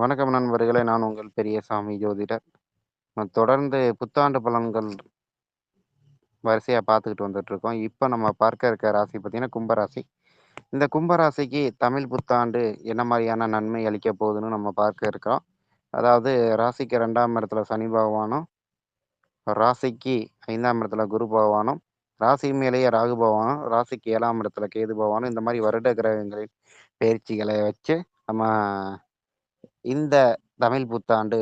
வணக்கம் நண்பர்களே நான் உங்கள் பெரியசாமி ஜோதிடர். நம்ம தொடர்ந்து புத்தாண்டு பலன்கள் வரிசையாக பார்த்துக்கிட்டு வந்துட்டு இருக்கோம் இப்போ நம்ம பார்க்க இருக்க ராசி பார்த்தீங்கன்னா கும்பராசி. இந்த கும்பராசிக்கு தமிழ் புத்தாண்டு என்ன மாதிரியான நன்மை அளிக்க போகுதுன்னு நம்ம பார்க்க இருக்கிறோம். அதாவது ராசிக்கு ரெண்டாம் இடத்துல சனி பகவானும் ராசிக்கு ஐந்தாம் இடத்துல குரு பகவானும் ராசி மேலேயே ராகு பகவானும் ராசிக்கு ஏழாம் இடத்துல கேது பகவானும் இந்த மாதிரி வருட கிரகங்களின் பயிற்சிகளை வச்சு நம்ம இந்த தமிழ் புத்தாண்டு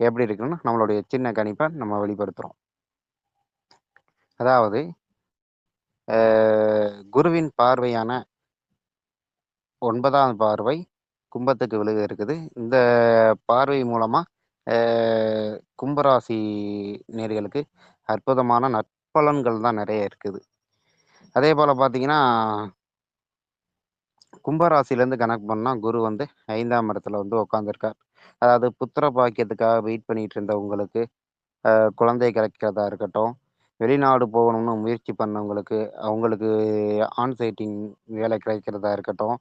எப்படி இருக்குன்னு நம்மளுடைய சின்ன கணிப்பை நம்ம வெளிப்படுத்துகிறோம் அதாவது குருவின் பார்வையான ஒன்பதாம் பார்வை கும்பத்துக்கு விழுக இருக்குது. இந்த பார்வை மூலமாக கும்பராசி நேர்களுக்கு அற்புதமான நற்பலன்கள் தான் நிறைய இருக்குது. அதே போல் பார்த்தீங்கன்னா கும்பராசிலேருந்து கணக்கு பண்ணால் குரு வந்து ஐந்தாம் இடத்துல வந்து உட்காந்துருக்கார் அதாவது புத்திர பாக்கியத்துக்காக வெயிட் பண்ணிட்டு இருந்த உங்களுக்கு குழந்தை கிடைக்கிறதா இருக்கட்டும் வெளிநாடு போகணும்னு முயற்சி பண்ணவங்களுக்கு அவங்களுக்கு ஆன்சைட்டிங் வேலை கிடைக்கிறதா இருக்கட்டும்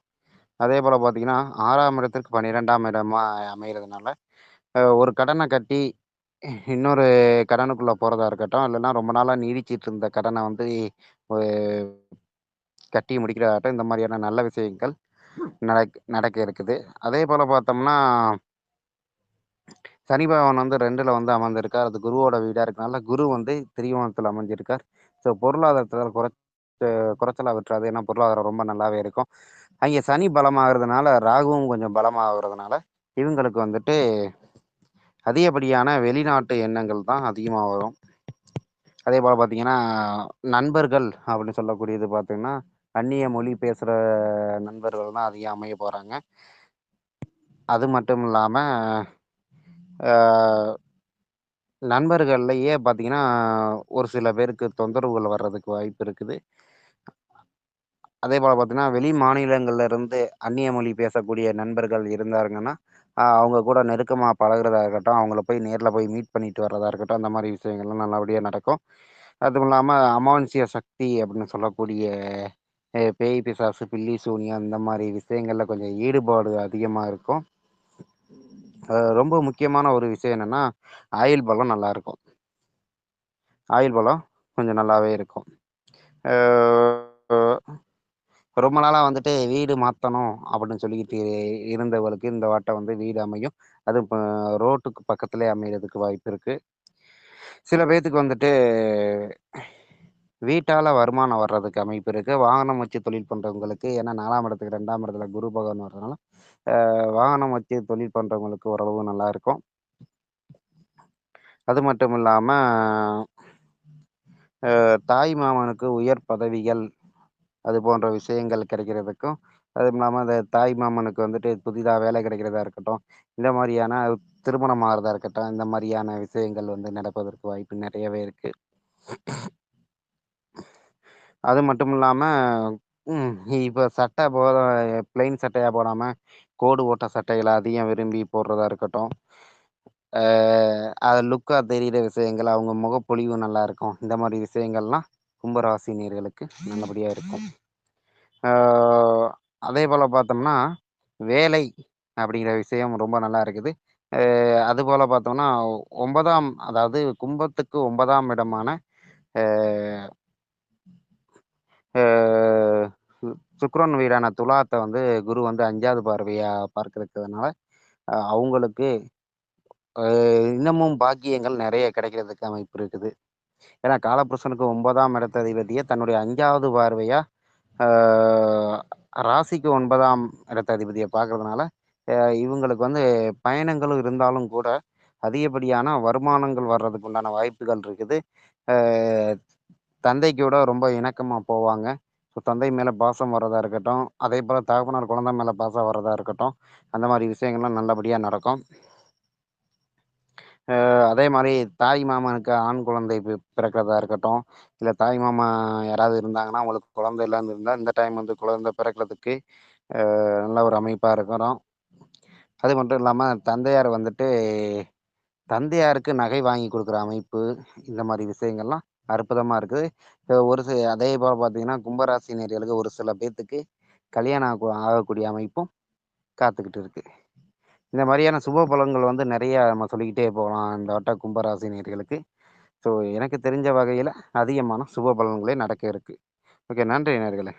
அதே போல் பார்த்தீங்கன்னா ஆறாம் இடத்திற்கு பன்னிரெண்டாம் இடமா அமைகிறதுனால ஒரு கடனை கட்டி இன்னொரு கடனுக்குள்ளே போகிறதா இருக்கட்டும் இல்லைன்னா ரொம்ப நாளாக நீடிச்சிட்டு இருந்த கடனை வந்து கட்டி கட்டி ஆட்டம் இந்த மாதிரியான நல்ல விஷயங்கள் நடக் நடக்க இருக்குது. அதே போல் பார்த்தோம்னா சனி பகவான் வந்து ரெண்டில் வந்து அமர்ந்திருக்கார். அது குருவோட வீடாக இருக்கனால குரு வந்து திரிவோணத்தில் அமைஞ்சிருக்கார் ஸோ பொருளாதாரத்தில் குறைச்ச குறைச்சலாக விட்டுறாது. ஏன்னா பொருளாதாரம் ரொம்ப நல்லாவே இருக்கும். அங்கே சனி பலமாகிறதுனால ராகுவும் கொஞ்சம் பலமாகிறதுனால இவங்களுக்கு வந்துட்டு அதிகப்படியான வெளிநாட்டு எண்ணங்கள் தான் அதிகமாக வரும். அதே போல் பார்த்தீங்கன்னா நண்பர்கள் அப்படின்னு சொல்லக்கூடியது பார்த்தீங்கன்னா அந்நிய மொழி பேசுகிற நண்பர்கள் தான் அதிகம் அமைய போகிறாங்க அது மட்டும் இல்லாமல் நண்பர்கள்லையே பார்த்தீங்கன்னா ஒரு சில பேருக்கு தொந்தரவுகள் வர்றதுக்கு வாய்ப்பு இருக்குது. அதே போல் பார்த்தீங்கன்னா வெளி மாநிலங்கள்ல இருந்து அந்நிய மொழி பேசக்கூடிய நண்பர்கள் இருந்தாருங்கன்னா அவங்க கூட நெருக்கமாக பழகுறதா இருக்கட்டும் அவங்கள போய் நேரில் போய் மீட் பண்ணிட்டு வர்றதா இருக்கட்டும் அந்த மாதிரி விஷயங்கள்லாம் நல்லபடியாக நடக்கும். அதுவும் இல்லாமல் அமான்சிய சக்தி அப்படின்னு சொல்லக்கூடிய பேய் பிசாசு பில்லி சூனியம் இந்த மாதிரி விஷயங்களில் கொஞ்சம் ஈடுபாடு அதிகமாக இருக்கும். ரொம்ப முக்கியமான ஒரு விஷயம் என்னென்னா ஆயில் பலம் நல்லாயிருக்கும் ஆயில் பழம் பலம் கொஞ்சம் நல்லாவே இருக்கும். ரொம்ப நாளாக வந்துட்டு வீடு மாற்றணும் அப்படின்னு சொல்லிக்கிட்டு இருந்தவங்களுக்கு இந்த வாட்டம் வந்து வீடு அமையும். அது இப்போ ரோட்டுக்கு பக்கத்துலேயே அமையிறதுக்கு வாய்ப்பு இருக்குது சில பேர்த்துக்கு வந்துட்டு வீட்டால் வருமானம் வர்றதுக்கு அமைப்பு இருக்குது வாகனம் வச்சு தொழில் பண்ணுறவங்களுக்கு ஏன்னா நாலாம் இடத்துக்கு ரெண்டாம் இடத்துல குரு பகவான் வர்றதுனால வாகனம் வச்சு தொழில் பண்ணுறவங்களுக்கு ஓரளவு நல்லா இருக்கும். அது மட்டும் இல்லாமல் தாய் மாமனுக்கு உயர் பதவிகள் அது போன்ற விஷயங்கள் கிடைக்கிறதுக்கும் அதுவும் இல்லாமல் அந்த தாய் மாமனுக்கு வந்துட்டு புதிதாக வேலை கிடைக்கிறதா இருக்கட்டும் இந்த மாதிரியான திருமணம் ஆகிறதா இருக்கட்டும் இந்த மாதிரியான விஷயங்கள் வந்து நடப்பதற்கு வாய்ப்பு நிறையவே இருக்கு. அது மட்டும் இல்லாமல் இப்போ சட்டை போத பிளைன் சட்டையாக போடாமல் கோடு ஓட்ட சட்டைகளை அதிகம் விரும்பி போடுறதா இருக்கட்டும். அது லுக்காக தெரிகிற விஷயங்கள் அவங்க முகப்பொழிவு நல்லா இருக்கும். இந்த மாதிரி விஷயங்கள்லாம் கும்பராசினியர்களுக்கு நல்லபடியாக இருக்கும். அதே போல் பார்த்தோம்னா வேலை அப்படிங்கிற விஷயம் ரொம்ப நல்லா இருக்குது. அது போல் பார்த்தோம்னா ஒன்பதாம் அதாவது கும்பத்துக்கு ஒன்பதாம் இடமான சு- சுக்கிரன் வீடான துலாத்தை வந்து குரு வந்து அஞ்சாவது பார்வையாக பார்க்கறதுக்கிறதுனால அவங்களுக்கு இன்னமும் பாக்கியங்கள் நிறைய கிடைக்கிறதுக்கு அமைப்பு இருக்குது. ஏன்னா காலபுருஷனுக்கு ஒன்பதாம் இடத்த அதிபதியை தன்னுடைய அஞ்சாவது பார்வையா ராசிக்கு ஒன்பதாம் இடத்த அதிபதியை பார்க்கறதுனால இவங்களுக்கு வந்து பயணங்களும் இருந்தாலும் கூட அதிகப்படியான வருமானங்கள் வர்றதுக்கு உண்டான வாய்ப்புகள் இருக்குது. தந்தைக்கூட தந்தைக்கு கூட ரொம்ப இணக்கமாக போவாங்க. தந்தை மேலே பாசம் வர்றதா இருக்கட்டும் அதே போல் தகப்பனார் குழந்தை மேலே பாசம் வர்றதா இருக்கட்டும் அந்த மாதிரி விஷயங்கள்லாம் நல்லபடியாக நடக்கும். அதே மாதிரி தாய் மாமனுக்கு ஆண் குழந்தை பிறக்கிறதா இருக்கட்டும் இல்லை தாய் மாமா யாராவது இருந்தாங்கன்னா அவங்களுக்கு குழந்தை இல்லாமல் இருந்தால் இந்த டைம் வந்து குழந்தை பிறக்கிறதுக்கு நல்ல ஒரு அமைப்பாக இருக்கிறோம் அது மட்டும் இல்லாமல் தந்தையார் வந்துட்டு தந்தையாருக்கு நகை வாங்கி கொடுக்குற அமைப்பு இந்த மாதிரி விஷயங்கள்லாம் அற்புதமாக இருக்குது. இப்போ ஒரு சில அதே போல் பார்த்தீங்கன்னா கும்பராசினியர்களுக்கு ஒரு சில பேர்த்துக்கு கல்யாணம் ஆக- ஆகக்கூடிய அமைப்பும் காத்துக்கிட்டு இருக்குது இந்த மாதிரியான சுப பலன்கள் வந்து நிறையா நம்ம சொல்லிக்கிட்டே போகலாம். இந்த வட்ட கும்பராசி நேர்களுக்கு. ஸோ எனக்கு தெரிஞ்ச வகையில் அதிகமான சுப பலன்களே நடக்க இருக்குது ஓகே நன்றி நேயர்களே.